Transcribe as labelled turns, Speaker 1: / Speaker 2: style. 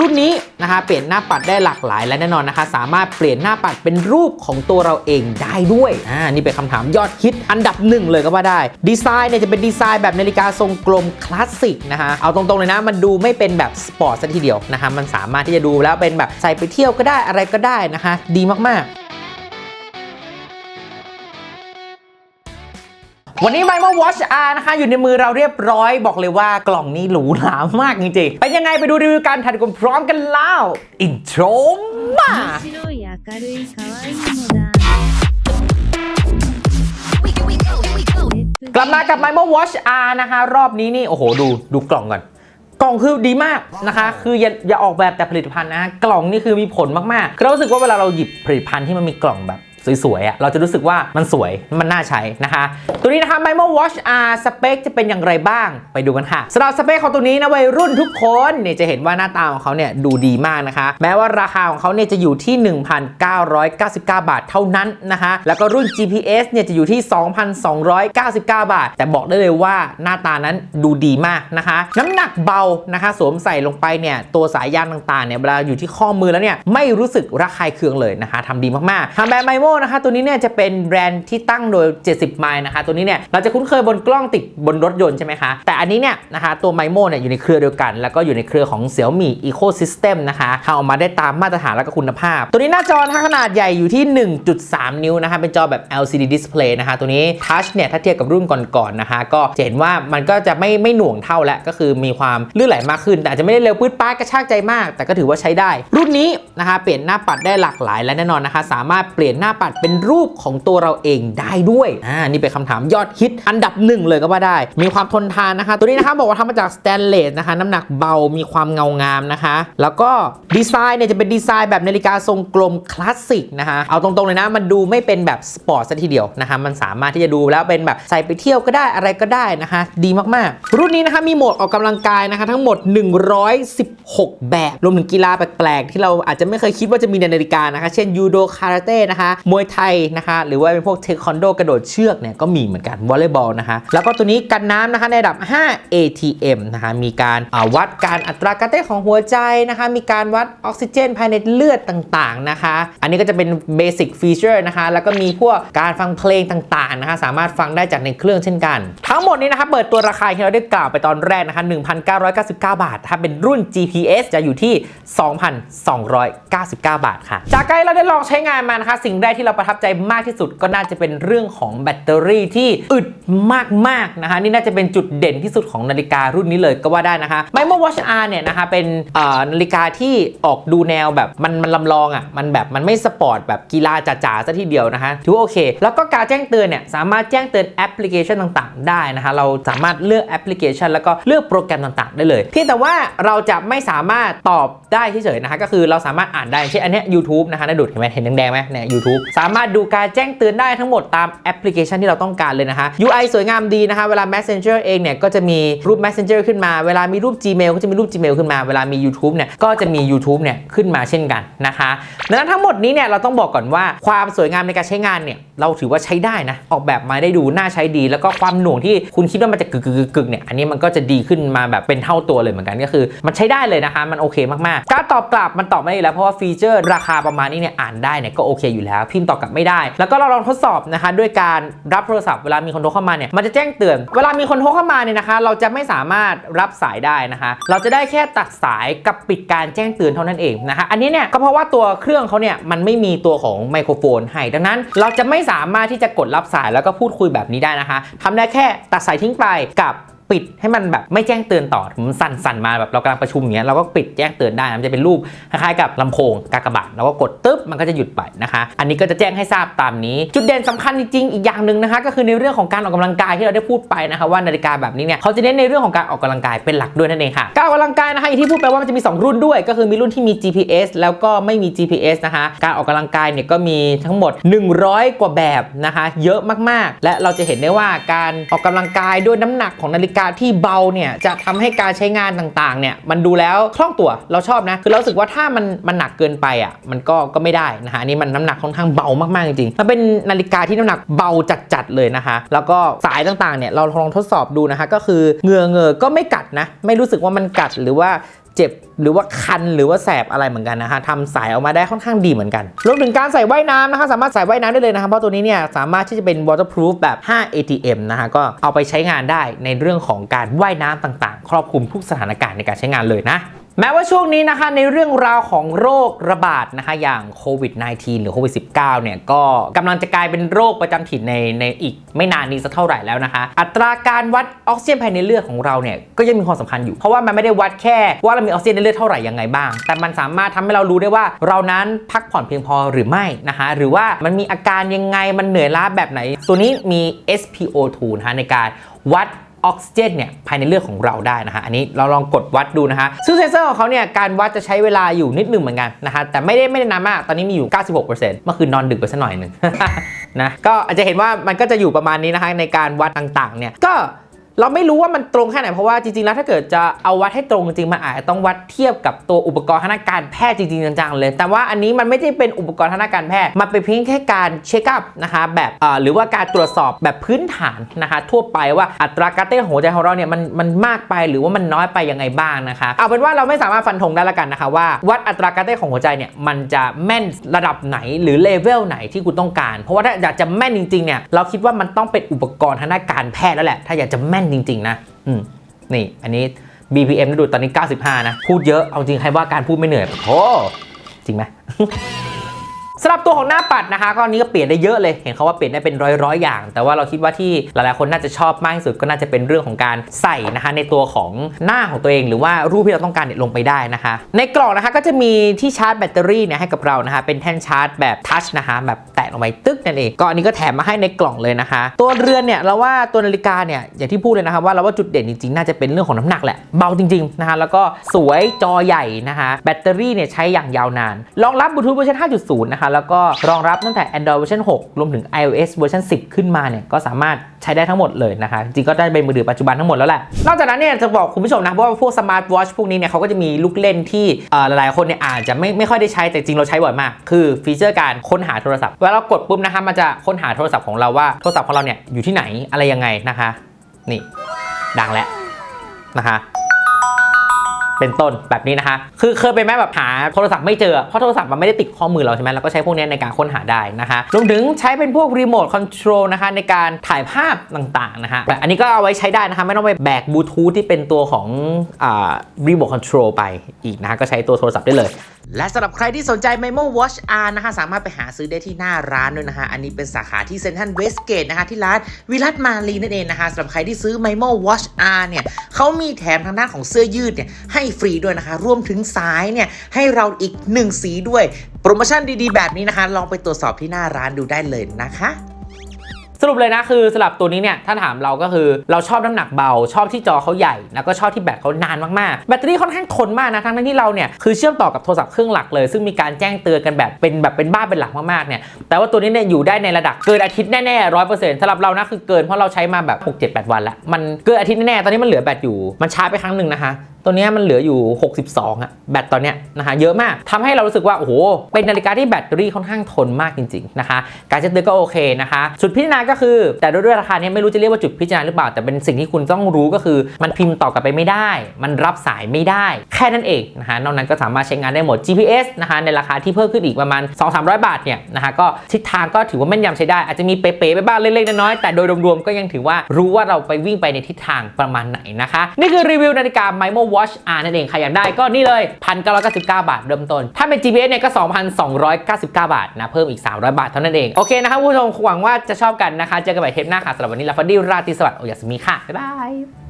Speaker 1: รุ่นนี้นะคะเปลี่ยนหน้าปัดได้หลากหลายและแน่นอนนะคะ สามารถเปลี่ยนหน้าปัดเป็นรูปของตัวเราเองได้ด้วยอ่านี่เป็นคำถามยอดฮิตอันดับหนึ่งเลยก็ว่าได้ดีไซน์เนี่ยจะเป็นดีไซน์แบบนาฬิกาทรงกลมคลาสสิกนะคะเอาตรงๆเลยนะมันดูไม่เป็นแบบสปอร์ตซะทีเดียวนะคะมันสามารถที่จะดูแล้วเป็นแบบใส่ไปเที่ยวก็ได้อะไรก็ได้นะคะ ดีมากๆ วันนี้ Mimo อชอาร์นะคะ อยู่ในมือเราเรียบร้อย บอกเลยว่ากล่องนี้หรูหรามากจริงๆ เป็นยังไงไปดูรีวิวกันทันกันพร้อมกันแล้ว อินโทรมากลับมากับ Mimo อชอาร์นะคะ รอบนี้นี่ โอ้โห ดูดูกล่องก่อนกล่องคือดีมากนะคะ คืออย่าอย่าออกแบบแต่ผลิตภัณฑ์นะ กล่องนี่คือมีผลมากๆเรารู้สึกว่าเวลาเราหยิบผลิตภัณฑ์ที่มันมีกล่องแบบ สวยๆอะเราจะรู้สึกว่ามันสวยมันน่าใช้นะคะ ตัวนี้นะคะ Mimo Watch R สเปคจะเป็นอย่างไรบ้างไปดูกันค่ะสำหรับสเปคของตัวนี้นะวัยรุ่นทุกคนเนี่ยจะเห็นว่าหน้าตาของเขาเนี่ยดูดีมากนะคะ แม้ว่าราคาของเขาเนี่ยจะอยู่ที่ 1,999 บาทเท่านั้นนะคะแล้วก็รุ่น GPS เนี่ยจะอยู่ที่ 2,299 บาท แต่บอกได้เลยว่าหน้าตานั้นดูดีมากนะคะ น้ำหนักเบานะคะสวมใส่ลงไปเนี่ยตัวสายยางต่างๆเนี่ยเวลาอยู่ที่ข้อมือแล้วเนี่ยไม่รู้สึกระคายเคืองเลยนะคะทำดีมากๆทางแบรนด์ไมโมนะคะตัวนี้เนี่ยจะเป็นแบรนด์ที่ตั้งโดย 70 ไมล์นะคะตัวนี้เนี่ยเราจะคุ้นเคยบนกล้องติดบนรถยนต์ใช่ไหมคะแต่อันนี้เนี่ยนะคะตัวไมโมเนี่ยอยู่ในเครือเดียวกัน แล้วก็อยู่ในเครือของ Xiaomi Ecosystem นะคะทำออกมาได้ตามมาตรฐานและก็คุณภาพ ตัวนี้หน้าจอนะคะขนาดใหญ่อยู่ที่ 1.3 นิ้วนะคะเป็นจอแบบ LCD display นะคะตัวนี้ทัชเนี่ยถ้าเทียบกับรุ่นก่อนๆนะคะก็จะเห็นว่ามันก็จะไม่ไม่หน่วงเท่าแล้วก็คือมีความลื่นไหลมากขึ้น แต่อาจจะไม่ได้เร็วปื๊ดป๊าดกระชากใจมาก แต่ก็ถือว่าใช้ได้ รุ่นนี้นะคะเปลี่ยนหน้าปัดได้หลากหลายและแน่นอนนะคะ สามารถเปลี่ยนหน้าปัดเป็นรูปของตัวเราเองได้ด้วยอ่านี่เป็นคำถามยอดฮิตอันดับหนึ่งเลยก็ว่าได้ มีความทนทานนะคะ ตัวนี้นะคะบอกว่าทำมาจากสแตนเลสนะคะน้ำหนักเบามีความเงางามนะคะ แล้วก็ดีไซน์เนี่ยจะเป็นดีไซน์แบบนาฬิกาทรงกลมคลาสสิกนะคะเอาตรงๆเลยนะมันดูไม่เป็นแบบสปอร์ตซะทีเดียวนะคะมันสามารถที่จะดูแล้วเป็นแบบใส่ไปเที่ยวก็ได้อะไรก็ได้นะคะ ดีมากๆ รุ่นนี้นะคะมีโหมดออกกำลังกายนะคะ ทั้งหมด6 แบบ รวมถึงกีฬาแปลกๆ ที่เราอาจจะไม่เคยคิดว่าจะมีในนาฬิกานะคะ เช่นยูโดคาราเต้นะคะมวยไทยนะคะ หรือว่าเป็นพวกเทควันโดกระโดดเชือกเนี่ยก็มีเหมือนกันวอลเลย์บอลนะคะ แล้วก็ตัวนี้กันน้ำนะคะในระดับ 5 ATM นะคะมีการาวัดการอัตราการเต้นของหัวใจนะคะ มีการวัดออกซิเจนภายในเลือดต่างๆนะคะ อันนี้ก็จะเป็นเบสิ c ฟีเจอร์นะคะ แล้วก็มีพวกการฟังเพลงต่างๆนะคะ สามารถฟังได้จากในเครื่องเช่นกัน ทั้งหมดนี้นะคะเปิดตัวราคาที่เราได้กล่าวไปตอนแรกนะคะ 1,999 บาท ถ้าเป็นรุ่น G GPS จะอยู่ที่ 2,299 บาทค่ะ จากการเราได้ลองใช้งานมานะคะ สิ่งแรกที่เราประทับใจมากที่สุดก็น่าจะเป็นเรื่องของแบตเตอรี่ที่อึดมากๆนะคะ นี่น่าจะเป็นจุดเด่นที่สุดของนาฬิการุ่นนี้เลยก็ว่าได้นะคะ Mimo Watch R เนี่ยนะคะเป็นนาฬิกาที่ออกดูแนวแบบมันมันลำลองอะมันแบบมันไม่สปอร์ตแบบกีฬาจ๋าๆซะทีเดียวนะคะถือว่าโอเค แล้วก็การแจ้งเตือนเนี่ยสามารถแจ้งเตือนแอปพลิเคชันต่างๆ ได้นะคะ เราสามารถเลือกแอปพลิเคชัน แล้วก็เลือกโปรแกรมต่างๆ ได้เลย เพียงแต่ว่าเราจะไม่สามารถตอบได้เฉยๆนะคะก็คือเราสามารถอ่านได้เช่นอันนี้ย YouTube นะคะนาดุดเห็นไหมเห็นแดงๆไหมเนี่ย YouTube สามารถดูการแจ้งเตือนได้ทั้งหมดตามแอปพลิเคชันที่เราต้องการเลยนะคะ UI สวยงามดีนะคะเวลา Messenger เองเนี่ยก็จะมีรูป Messenger ขึ้นมา เวลามีรูป Gmail ก็จะมีรูป Gmail ขึ้นมาเวลามี YouTube เนี่ยก็จะมี YouTube เนี่ยขึ้นมาเช่นกันนะคะดังนั้นทั้งหมดนี้เนี่ยเราต้องบอกก่อนว่าความสวยงามในการใช้งานเนี่ยเราถือว่าใช้ได้นะออกแบบมาได้ดูน่าใช้ดี แล้วก็ความหน่วงที่คุณคิดว่ามันจะกึกกึกกึกเนี่ยอันนี้มันก็จะดีขึ้นมาแบบเป็นเท่าตัวเลยเหมือนกันก็คือ มันใช้ได้เลยนะคะ มันโอเคมากๆ การตอบกลับมันตอบไม่ได้แล้วเพราะว่าฟีเจอร์ราคาประมาณนี้เนี่ยอ่านได้เนี่ยก็โอเคอยู่แล้ว พิมพ์ตอบกลับไม่ได้ แล้วก็เราลองทดสอบนะคะ ด้วยการรับโทรศัพท์เวลามีคนโทรเข้ามาเนี่ยมันจะแจ้งเตือน เวลามีคนโทรเข้ามาเนี่ยนะคะ เราจะไม่สามารถรับสายได้นะคะ เราจะได้แค่ตัดสายกับปิดการแจ้งเตือนเท่านั้นเองนะคะ อันนี้เนี่ยก็เพราะว่าตัวเครื่องเขาเนี่ยมันไม่มีตัวของไมโครโฟนให้ดังนั้น เราจะไม่สามารถที่จะกดรับสายแล้วก็พูดคุยแบบนี้ได้นะคะทำได้แค่ตัดสายทิ้งไปกับ ปิดให้มันแบบไม่แจ้งเตือนต่อมันสั่นสั่นมาแบบเรากำลังประชุมอย่างเงี้ยเราก็ปิดแจ้งเตือนได้มันจะเป็นรูปคล้ายๆกับลำโพงกากบาทเราก็กดตึ๊บมันก็จะหยุดไปนะคะ อันนี้ก็จะแจ้งให้ทราบตามนี้ จุดเด่นสำคัญจริงๆอีกอย่างหนึ่งนะคะ ก็คือในเรื่องของการออกกำลังกายที่เราได้พูดไปนะคะว่านาฬิกาแบบนี้เนี่ยเขาจะเน้นในเรื่องของการออกกำลังกายเป็นหลักด้วยนั่นเองค่ะการออกกำลังกายนะคะอย่างที่พูดไปว่ามันจะมี 2 รุ่นด้วย ก็คือมีรุ่นที่มี GPS แล้วก็ไม่มี GPS นะคะการออกกำลังกายเนี่ยก็มีทั้งหมด 100 กว่าแบบนะคะ เยอะมากๆ และเราจะเห็นได้ว่าการออกกำลังกายด้วยน้ำหนักของนาฬิกาการที่เบาเนี่ยจะทำให้การใช้งานต่างๆเนี่ยมันดูแล้วคล่องตัวเราชอบนะคือเราสึกว่าถ้ามันมันหนักเกินไปอะมันก็ก็ไม่ได้นะคะอันนี้มันน้ำหนักค่อนข้างเบามากๆจริงๆมันเป็นนาฬิกาที่น้ำหนักเบาจัดๆเลยนะคะแล้วก็สายต่างๆเนี่ยเราลองทดสอบดูนะคะก็คือเงือเงือก็ไม่กัดนะไม่รู้สึกว่ามันกัดหรือว่า เจ็บหรือว่าคันหรือว่าแสบอะไรเหมือนกันนะฮะทำสายออกมาได้ค่อนข้างดีเหมือนกันรวมถึงการใส่ว่ายน้ำนะคะสามารถใส่ว่ายน้ำได้เลยนะครับเพราะตัวนี้เนี่ยสามารถที่จะเป็น waterproof แบบ 5 ATM นะฮะก็เอาไปใช้งานได้ในเรื่องของการว่ายน้ำต่างๆ ครอบคลุมทุกสถานการณ์ในการใช้งานเลยนะ แม้ว่าช่วงนี้นะคะในเรื่องราวของโรคระบาดนะคะอย่างโควิด -19 หรือโควิด -19 เนี่ยก็กำลังจะกลายเป็นโรคประจำถิ่นในในอีกไม่นานนี้สักเท่าไหร่แล้วนะคะ อัตราการวัดออกซิเจนภายในเลือดของเราเนี่ยก็ยังมีความสำคัญอยู่ เพราะว่ามันไม่ได้วัดแค่ว่าเรามีออกซิเจนในเลือดเท่าไหร่ยังไงบ้าง แต่มันสามารถทำให้เรารู้ได้ว่าเรานั้นพักผ่อนเพียงพอหรือไม่นะคะหรือว่ามันมีอาการยังไงมันเหนื่อยล้าแบบไหน ตัวนี้มี SpO2 นะคะในการวัด ออกซิเจนเนี่ยภายในเลือดของเราได้นะฮะอันนี้เราลองกดวัดดูนะฮะซึ่งเซนเซอร์ของเขาเนี่ยการวัดจะใช้เวลาอยู่นิดหนึ่งเหมือนกันนะฮะแต่ไม่ได้ไม่ได้นานมากตอนนี้มีอยู่ 96%เมื่อคืนนอนดึกไปสักหน่อยหนึ่งนะก็อาจจะเห็นว่ามันก็จะอยู่ประมาณนี้นะฮะในการวัดต่างๆเนี่ยก็ เราไม่รู้ว่ามันตรงแค่ไหนเพราะว่าจริงๆแล้วถ้าเกิดจะเอาวัดให้ตรงจริงๆมันอาจจะต้องวัดเทียบกับตัวอุปกรณ์ทางการแพทย์จริงๆจังๆเลย แต่ว่าอันนี้มันไม่ได้เป็นอุปกรณ์ทางการแพทย์ มันเป็นเพียงแค่การเช็คอัพนะคะแบบเอ่อหรือว่าการตรวจสอบแบบพื้นฐานนะคะทั่วไปว่าอัตราการเต้นของหัวใจของเราเนี่ยมันมันมากไปหรือว่ามันน้อยไปยังไงบ้างนะคะเอาเป็นว่าเราไม่สามารถฟันธงได้ละกันนะคะว่าวัดอัตราการเต้นของหัวใจเนี่ยมันจะแม่นระดับไหนหรือเลเวลไหนที่คุณต้องการ เพราะว่าถ้าอยากจะแม่นจริงๆเนี่ยเราคิดว่ามันต้องเป็นอุปกรณ์ทางการแพทย์แล้วแหละถ้าอยากจะแม่นจริง ๆ นะอืมนี่ อันนี้ BPM นะดูตอนนี้ 95 นะ พูดเยอะ เอาจริงใครว่าการพูดไม่เหนื่อยโอ้จริงไหม สำหรับตัวของหน้าปัดนะคะก็อนนี้ก็เปลี่ยนได้เยอะเลย เห็นเขาว่าเปลี่ยนได้เป็นร้อยร้อยๆอย่าง แต่ว่าเราคิดว่าที่หลายๆคนน่าจะชอบมากที่สุดก็น่าจะเป็นเรื่องของการใส่นะคะในตัวของหน้าของตัวเองหรือว่ารูปที่เราต้องการเนี่ยลงไปได้นะคะ ในกล่องนะคะก็จะมีที่ชาร์จแบตเตอรี่เนี่ยให้กับเรานะคะเป็นแท่นชาร์จแบบทัชนะคะแบบแตะลงไปตึ๊กนั่นเองก็อันนี้ก็แถมมาให้ในกล่องเลยนะคะ ตัวเรือนเนี่ยเราว่าตัวนาฬิกาเนี่ยอย่างที่พูดเลยนะคะว่าเราว่าจุดเด่นจริงๆน่าจะเป็นเรื่องของน้ำหนักแหละเบาจริงๆนะคะแล้วก็สวยจอใหญ่นะคะแบตเตอรี่เนี่ยใช้อย่างยาวนานรองรับบลูทูธเวอร์ชัน5.0นะคะแล้วก็รองรับตั้งแต่ Android เวอร์ชัน6 รวมถึง iOS เวอร์ชัน10 ขึ้นมาเนี่ยก็สามารถใช้ได้ทั้งหมดเลยนะคะ จริงก็ได้เป็นมือถือปัจจุบันทั้งหมดแล้วแหละ นอกจากนั้นเนี่ยจะบอกคุณผู้ชมนะว่าพวกสมาร์ทวอชพวกนี้เนี่ยเขาก็จะมีลูกเล่นที่หลายๆคนเนี่ยอาจจะไม่ไม่ค่อยได้ใช้แต่จริงเราใช้บ่อยมาก คือฟีเจอร์การค้นหาโทรศัพท์เวลาเรากดปุ๊บนะคะมันจะค้นหาโทรศัพท์ของเราว่าโทรศัพท์ของเราเนี่ยอยู่ที่ไหนอะไรยังไงนะคะ นี่ดังแล้วนะคะ เป็นต้นแบบนี้นะคะ คือเคยไปแม่แบบหาโทรศัพท์ไม่เจอ เพราะโทรศัพท์มันไม่ได้ติดข้อมือเราใช่ไหมเราก็ใช้พวกนี้ในการค้นหาได้นะคะรวมถึงใช้เป็นพวกรีโมทคอนโทรลนะคะในการถ่ายภาพต่างๆนะคะแต่อันนี้ก็เอาไว้ใช้ได้นะคะ ไม่ต้องไปแบกบลูทูธที่เป็นตัวของอ่ารีโมทคอนโทรลไปอีกนะคะก็ใช้ตัวโทรศัพท์ได้เลยและสำหรับใครที่สนใจ Memo Watch R นะคะสามารถไปหาซื้อได้ที่หน้าร้านด้วยนะคะ อันนี้เป็นสาขาที่เซ็นทรัลเวสเกตนะคะที่ร้านวิรัตมารีนั่นเองนะคะสำหรับใครที่ซื้อ Memo Watch R เนี่ยเขามีแถมทางด้านของเสื้อยืดเนี่ยให้ฟรีด้วยนะคะ รวมถึงสายเนี่ยให้เราอีก 1 สีด้วย โปรโมชั่นดีๆ แบบนี้นะคะ ลองไปตรวจสอบที่หน้าร้านดูได้เลยนะคะ สรุปเลยนะคือสำหรับตัวนี้เนี่ยถ้าถามเราก็คือเราชอบน้ำหนักเบา ชอบที่จอเขาใหญ่ แล้วก็ชอบที่แบตเขานานมากๆ แบตเตอรี่ค่อนข้างทนมากนะทั้งที่เราเนี่ยคือเชื่อมต่อกับโทรศัพท์เครื่องหลักเลย ซึ่งมีการแจ้งเตือนกันแบบเป็นแบบเป็นบ้าเป็นหลักมากๆเนี่ยแต่ว่าตัวนี้เนี่ยอยู่ได้ในระดับเกินอาทิตย์แน่ๆร้อยเปอร์เซ็นต์สำหรับเรานะคือเกินเพราะเราใช้มาแบบ6 7 8 วันแล้วมันเกินอาทิตย์แน่ๆตอนนี้มันเหลือแบตอยู่มันชาร์จไปครั้งหนึ่งนะคะตัวนี้มันเหลืออยู่ 62อะแบตตอนเนี้ยนะคะเยอะมากทำให้เรารู้สึกว่า โอ้โห เป็นนาฬิกาที่แบตเตอรี่ค่อนข้างทนมากจริงๆนะคะ การเช็ดเตือนก็โอเคนะคะ จุดพิจารณาก็คือ แต่ด้วยด้วยราคาเนี้ยไม่รู้จะเรียกว่าจุดพิจารณาหรือเปล่า แต่เป็นสิ่งที่คุณต้องรู้ก็คือ มันพิมพ์ต่อกลับไปไม่ได้ มันรับสายไม่ได้ แค่นั้นเองนะคะนอกนั้นก็สามารถใช้งานได้หมด GPS นะคะในราคาที่เพิ่มขึ้นอีกประมาณ 2-300 บาทเนี่ยนะคะก็ทิศทางก็ถือว่าแม่นยำใช้ได้อาจจะมีเป๊ะๆไปบ้างเล็กๆน้อยๆแต่โดยรวมๆก็ยังถือว่ารู้ว่าเราไปวิ่งไปในทิศทางประมาณไหนนะคะ นี่คือรีวิวนาฬิกา Mimo Watch R นั่นเองใครอยากได้ก็นี่เลย 1,999 บาทเริ่มต้น ถ้าเป็น GPS เนี่ยก็ 2,299 บาทนะเพิ่มอีก 300 บาทเท่านั้นเอง โอเคนะครับผู้ชมหวังว่าจะชอบกันนะคะ เจอกันใหม่เทปหน้าค่ะสำหรับวันนี้ลาฟาดี้ราตรีสวัสดิ์โอยาสมีค่ะบ๊ายบาย